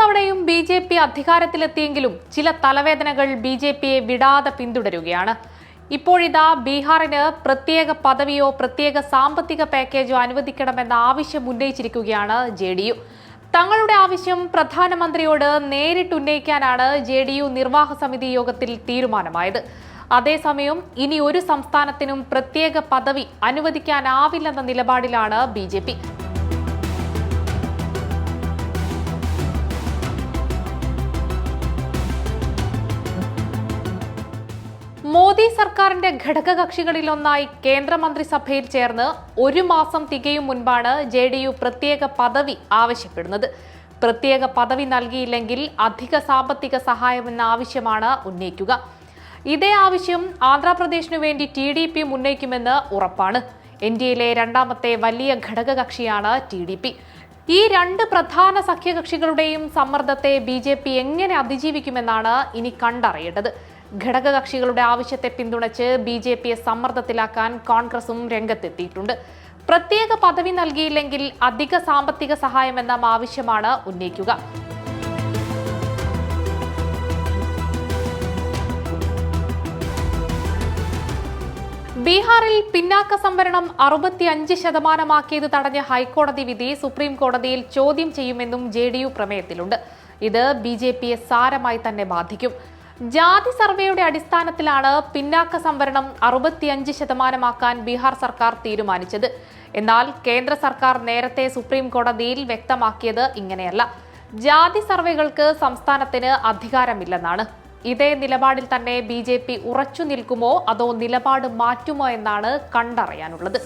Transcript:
തവണയും B J P അധികാരത്തിലെത്തിയെങ്കിലും ചില തലവേദനകൾ B J പിയെ വിടാതെ പിന്തുടരുകയാണ്. ഇപ്പോഴിതാ ബീഹാറിന് പ്രത്യേക പദവിയോ പ്രത്യേക സാമ്പത്തിക പാക്കേജോ അനുവദിക്കണമെന്ന ആവശ്യം ഉന്നയിച്ചിരിക്കുകയാണ് ജെ ഡി യു. തങ്ങളുടെ ആവശ്യം പ്രധാനമന്ത്രിയോട് നേരിട്ട് ഉന്നയിക്കാനാണ് ജെ ഡി യു നിർവാഹ സമിതി യോഗത്തിൽ തീരുമാനമായത്. അതേസമയം ഇനി ഒരു സംസ്ഥാനത്തിനും പ്രത്യേക പദവി അനുവദിക്കാനാവില്ലെന്ന നിലപാടിലാണ് ബി മോദി സർക്കാരിന്റെ ഘടകകക്ഷികളിലൊന്നായി കേന്ദ്രമന്ത്രിസഭയിൽ ചേർന്ന് ഒരു മാസം തികയും മുൻപാണ് ജെ ഡി യു പ്രത്യേക പദവി ആവശ്യപ്പെടുന്നത്. പ്രത്യേക പദവി നൽകിയില്ലെങ്കിൽ അധിക സാമ്പത്തിക സഹായമെന്ന ആവശ്യമാണ് ഉന്നയിക്കുക. ഇതേ ആവശ്യം ആന്ധ്രാപ്രദേശിനു വേണ്ടി ടി ഡി പി ഉന്നയിക്കുമെന്ന് ഉറപ്പാണ്. എൻ ഡി എയിലെ രണ്ടാമത്തെ വലിയ ഘടകകക്ഷിയാണ് ടി ഡി പി. ഈ രണ്ട് പ്രധാന സഖ്യകക്ഷികളുടെയും സമ്മർദ്ദത്തെ ബി ജെ പി എങ്ങനെ അതിജീവിക്കുമെന്നാണ് ഇനി കണ്ടറിയേണ്ടത്. ഘടകകക്ഷികളുടെ ആവശ്യത്തെ പിന്തുണച്ച് ബി ജെ പിയെ സമ്മർദ്ദത്തിലാക്കാൻ കോൺഗ്രസും രംഗത്തെത്തിയിട്ടുണ്ട്. പ്രത്യേക പദവി നൽകിയില്ലെങ്കിൽ അധിക സാമ്പത്തിക സഹായം സഹായമെന്ന ആവശ്യമാണ് ഉന്നയിക്കുക. ബീഹാറിൽ പിന്നാക്ക സംവരണം അറുപത്തി അഞ്ച് ശതമാനമാക്കിയത് തടഞ്ഞ ഹൈക്കോടതി വിധി സുപ്രീം കോടതിയിൽ ചോദ്യം ചെയ്യുമെന്നും ജെ ഡി യു പ്രമേയത്തിലുണ്ട്. ഇത് ബി ജെ പിയെ സാരമായി തന്നെ ബാധിക്കും. ജാതി സർവേയുടെ അടിസ്ഥാനത്തിലാണ് പിന്നാക്ക സംവരണം അറുപത്തിയഞ്ച് ശതമാനമാക്കാൻ ബീഹാർ സർക്കാർ തീരുമാനിച്ചത്. എന്നാൽ കേന്ദ്ര സർക്കാർ നേരത്തെ സുപ്രീം കോടതിയിൽ വ്യക്തമാക്കിയത് ഇങ്ങനെയല്ല. ജാതി സർവേകൾക്ക് സംസ്ഥാനത്തിന് അധികാരമില്ലെന്നാണ്. ഇതേ നിലപാടിൽ തന്നെ ബി ജെ പി ഉറച്ചു നിൽക്കുമോ അതോ നിലപാട് മാറ്റുമോ എന്നാണ് കണ്ടറിയാനുള്ളത്.